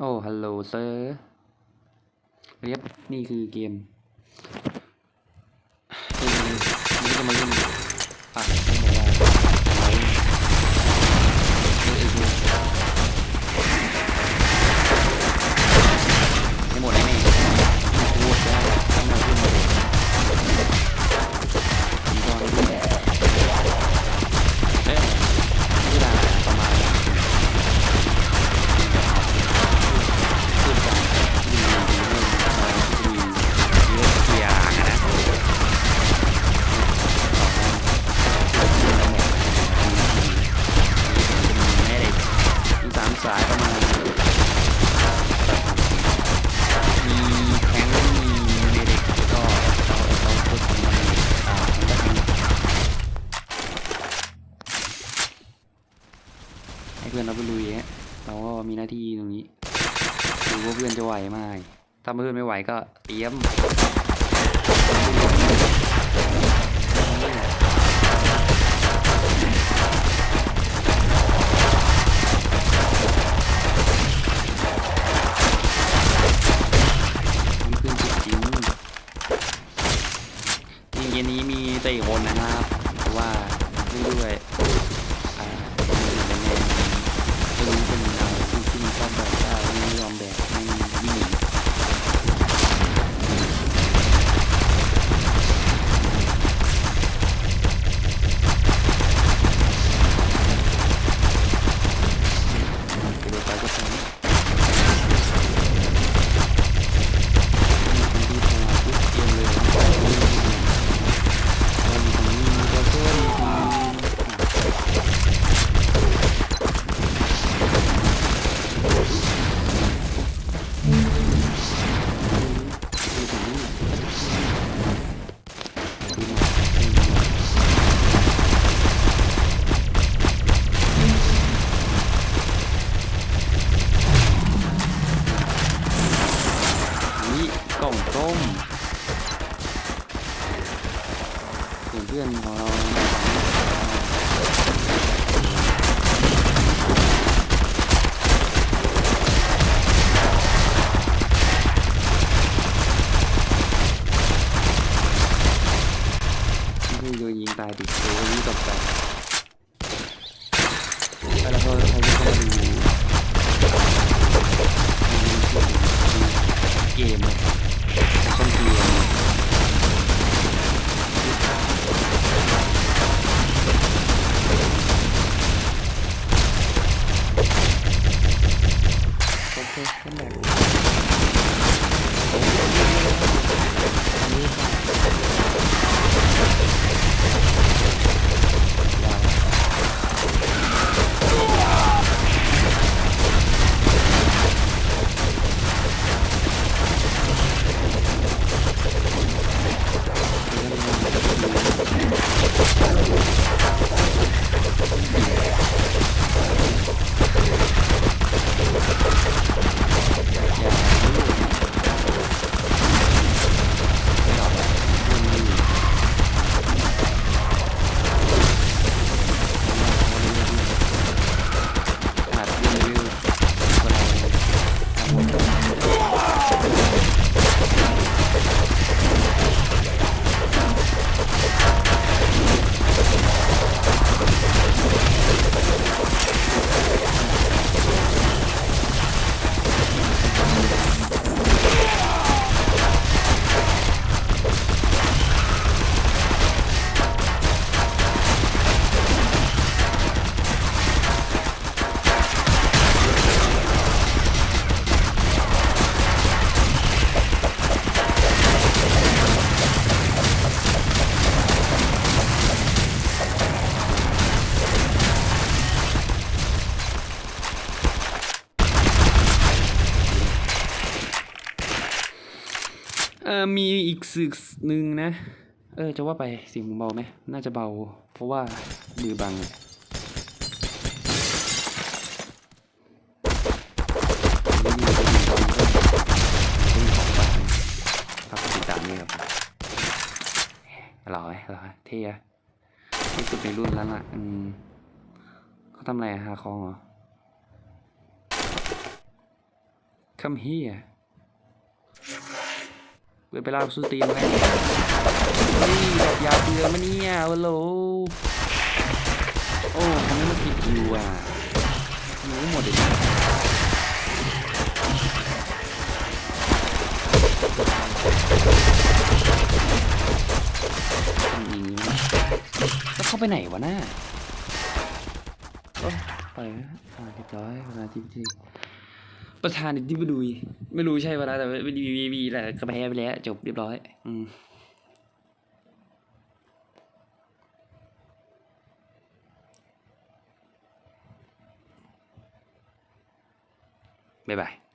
โอ้ฮัลโหลเซอร์เรียบนี่คือเกม ให้เพื่อนเราไปลุยฮะเราก็มีหน้าที่ตรงนี้ดูว่าเพื่อนจะไหวไหมถ้าเพื่อนไม่ไหวก็เตรียมเย็นนี้มีสี่คนนะครับ của viên vào bây giờ hiện tại thì số dân tộc này อมีอีกสึกหนึ่งนะ เออจะว่าไปสิ่งเบาไหมน่าจะเบา เพราะว่ามือบังหล่อไหมหล่อเท่อะรู้สึกในรุ่นแล้วล่ะเขาทำอะไรหาคองเหรอ Come here เปิดไปลาสุตีนไงเฮ้ยดอกยาเบือมาเนี่ยฮัลโหลโอ้ทำไมมันผิดคิวอะรู้หมดเลยแล้วเข้าไปไหนวะน่าไปแล้วอ่าเรียบร้อยประธานที่พิธี ประธานที่ไม่ดูไม่รู้ใช่ปะนะแต่วีวีวีแหละก็แพ้ไปแล้วจบเรียบร้อย อืมบ๊ายบาย